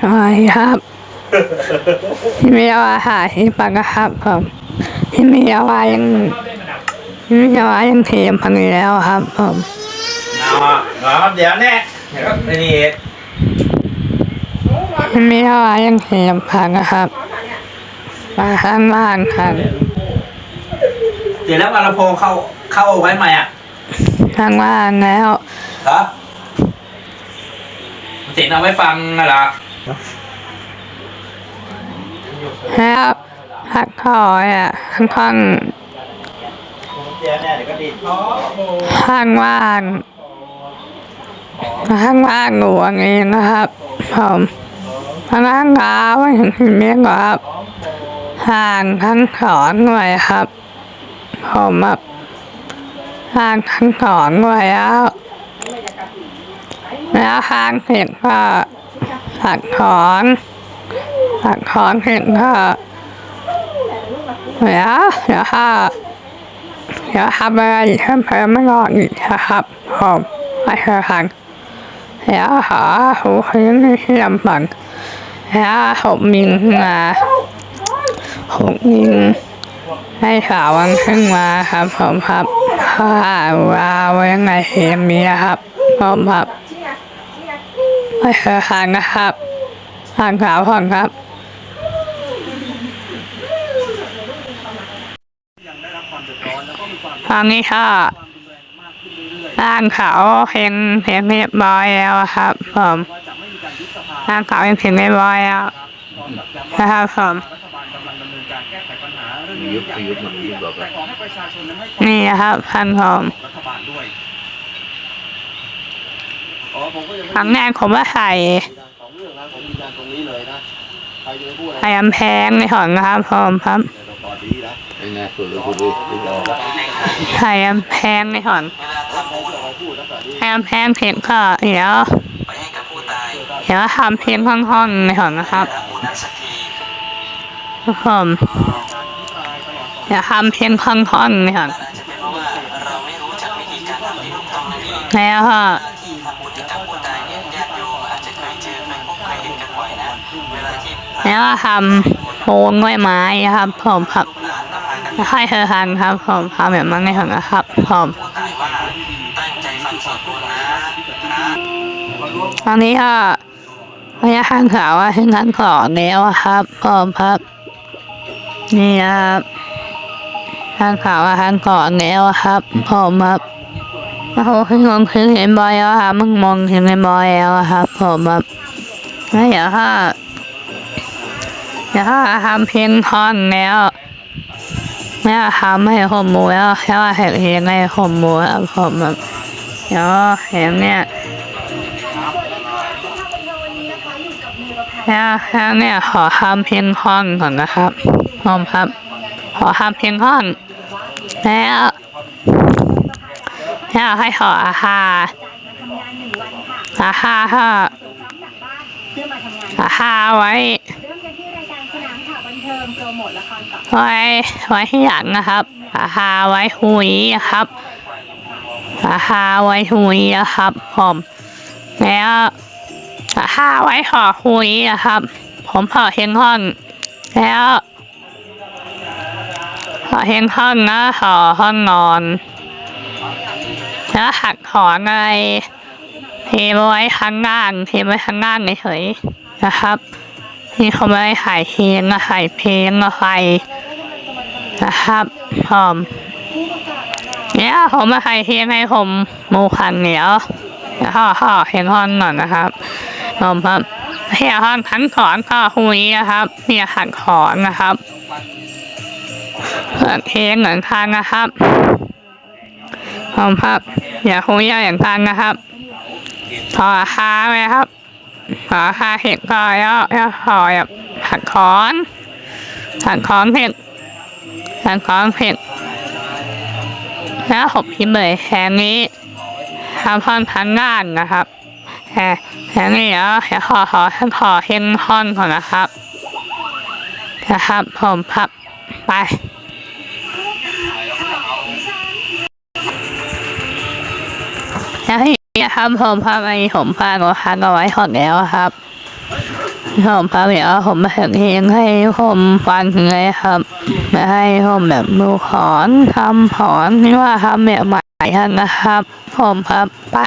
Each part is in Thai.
สวัสดีครับที่มีอาหารที่ปังครับผมที่มีอาหารยังที่มีอาหารยังเทียมพังอยู่แล้วครับผมเอาอะเอาครับเดี๋ยวแน่เดี๋ยวครับนี่ที่มีอาหารยังเทียมพังนะครับมาข้างล่างครับเดี๋ยวแล้ววันละโพงเข้าเข้าไว้ใหม่อะข้างล่างแล้วครับเสียงเอาไว้ฟังน่ะเหรอ แล้วหักคอยอะข้างข้างเดี๋ยวแน่เดี๋ยวก็ดีดอ๋อข้างว่างข้างว่างหลวงเองนะครับผมพนักงานว่าถึงเมียกครับห่างทั้งสองหน่วยครับ ผมแบบห่างทั้งสองหน่วยแล้วแล้วห่างเสร็จก็ หักถอนหักถอนเสร็จก็เดี๋ยวเดี๋ยวค่ะเดี๋ยวทำอะไรเพิ่มเติมไม่รอดอีกนะครับผมไม่เคยฟังเดี๋ยวหาหูคืนที่ลำพังแล้วผมมิงมาผมมิงให้สาววันขึ้นมาครับผมครับว่าวยังไงเห็นมีนะครับผมครับ ไม่เคยฟังนะครับฟังสาวผ่อนครับตอนนี้ก็ร่างเขาเพลงเพลงเรียบร้อยแล้วครับผมร่างเขาเพลงเรียบร้อยแล้วนะครับผมยุบยุบมันยุบแบบแต่ขอให้ประชาชนนั้นให้นี่นะครับพันผม รัฐบาลด้วยอ๋อ ผมก็ยังไม่ครั้งแรกผมว่าใส่สองเรื่องนะผมยืนยันตรงนี้เลยนะใครจะไปพูดอะไรไอ้กำแพงในของนะครับผมครับแต่ตอนนี้นะไอ้แน่คุณหรือคุณดูดูเราละไอ้กำแพงในของใครจะมาพูดนะตอนนี้ไอ้กำแพงเพลงก็เดี๋ยวเดี๋ยวทำเพลงห้องๆในของนะครับทุกคนเดี๋ยวทำเพลงห้องๆในของจะเป็น ต้องนั่นเองแล้วก็ที่ทำบุญให้กับผู้ตายเนี่ยญาติโยมอาจจะเคยเจอเคยพบเคยเห็นกันบ่อยนะ เวลาที่พระแล้วก็ทำโพงด้วยไม้ครับผมครับลูกหลานก็พากันไม่ค่อยเคยทำครับผมทำแบบนั้นในของนะครับผมผู้ตายว่าตั้งใจฟังสวดมนต์นะนะตอนนี้ก็ระยะทางขาวว่าถึงทางก่อนแล้วอะครับผมครับ นี่นะครับทางขาวว่าทางก่อนแล้วอะครับผมครับ โอ้โหขึ้นลงขึ้นเห็นบอยแล้วครับมึงมองเห็นเห็นบอยแล้วอะครับ ผมครับเดี๋ยวถ้าเดี๋ยวถ้าทำเพลงท่อนแล้วแล้วทำให้ผมมูแล้วแล้วเห็นเพลงให้ผมมูครับผมครับเดี๋ยวเห็นเนี่ยแล้วแล้วเนี่ยขอทำเพียงห้องก่อนนะครับพร้อมครับ ขอทำเพียงห้องแล้ว แล้วให้ขออาคาอาคาก็อาคาไว้เริ่มกันที่รายการสนามข่าวบันเทิงโปรโมทละครกับไว้ไว้ที่หลังนะครับอาคาไว้หุยนะครับอาคาไว้หุยนะครับผมแล้วอาคาไว้ขอหุยนะครับ ผมขอเฮงห้องแล้วขอเฮงห้องนะขอห้องนอน แล้วหักถอนอะไรเทไว้ข้างล่างเทไว้ข้างล่างเฉยๆนะครับที่เขาไม่ได้ขายเพลงนะขายเพลงอะไรนะครับผมเนี่ยผมมาขายเพลงให้ผมโมคันเหนียวแล้วก็ขอเพลงห้องหน่อยนะครับผมครับเพียห้องขันขอนก็คุยนะครับเพียขันขอนนะครับเพลงเหมือนกันนะครับ ผมครับ อย่าคุยอย่างกันนะครับขอราคาไหมครับขอคาเห็ดก็แล้วแล้วขอแบบผัดคอนผัดคอนเผ็ดผัดคอนเผ็ดแล้วผมพิมพ์เลยแค่นี้ทำท่อนพันด้านนะครับแค่แค่นี้แล้วแค่ขอขอท่านขอเห็นท่อนก่อนนะครับนะครับผมพับไป แล้วทีนี่ครับผมพาไปผมพาก็พักเอาไว้หอดแล้วครับผมพาไปเดี๋ยวผมมาถึงเองให้ผมฟังเลยครับมาให้ผมแบบดูหอนทำหอนที่ว่าทำแบบใหม่นะครับ ผมครับไป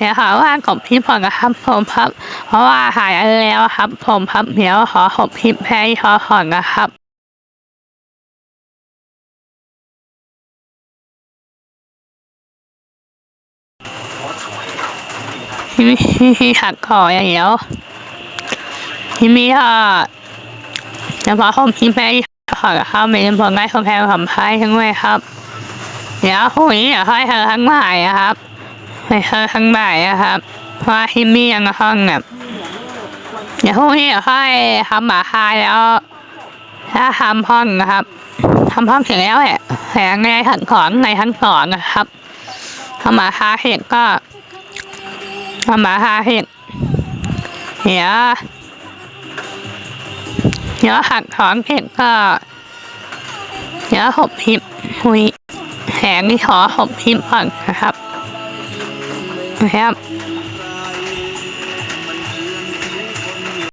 ดี๋ยวเดี๋ยวขอว่าของพี่ก่อนนะครับผมครับ เพราะว่าหายแล้วครับผมครับเดี๋ยวขอขอบพิมพ์ให้ขอก่อนนะครับที่มีที่หักคออย่างเดียวที่มีอะเฉพาะผมพิมพ์ให้ขอเข้าไม่ได้ผลงานของแพรของไพ่ทั้งว้ยครับ เดี๋ยวพรุ่งนี้เดี๋ยวค่อยเธอทั้งบ่ายอะครับ ให้เธอทั้งบ่ายอะครับเพราะที่มียังห้องแบบเดี๋ยวพรุ่งนี้เดี๋ยวค่อยทำหมาคายแล้ว ถ้าทำห้องนะครับทำห้องเสร็จแล้วแหละแหงในขั้นของในขั้นสอนนะครับทำหมาคาเสร็จก็ทำหมาคาเสร็จเดี๋ยวเดี๋ยวหักของเสร็จก็เดี๋ยวหบพิมพ์หุยแหงนี่ขอหบพิมพ์ก่อนนะครับ นะครับ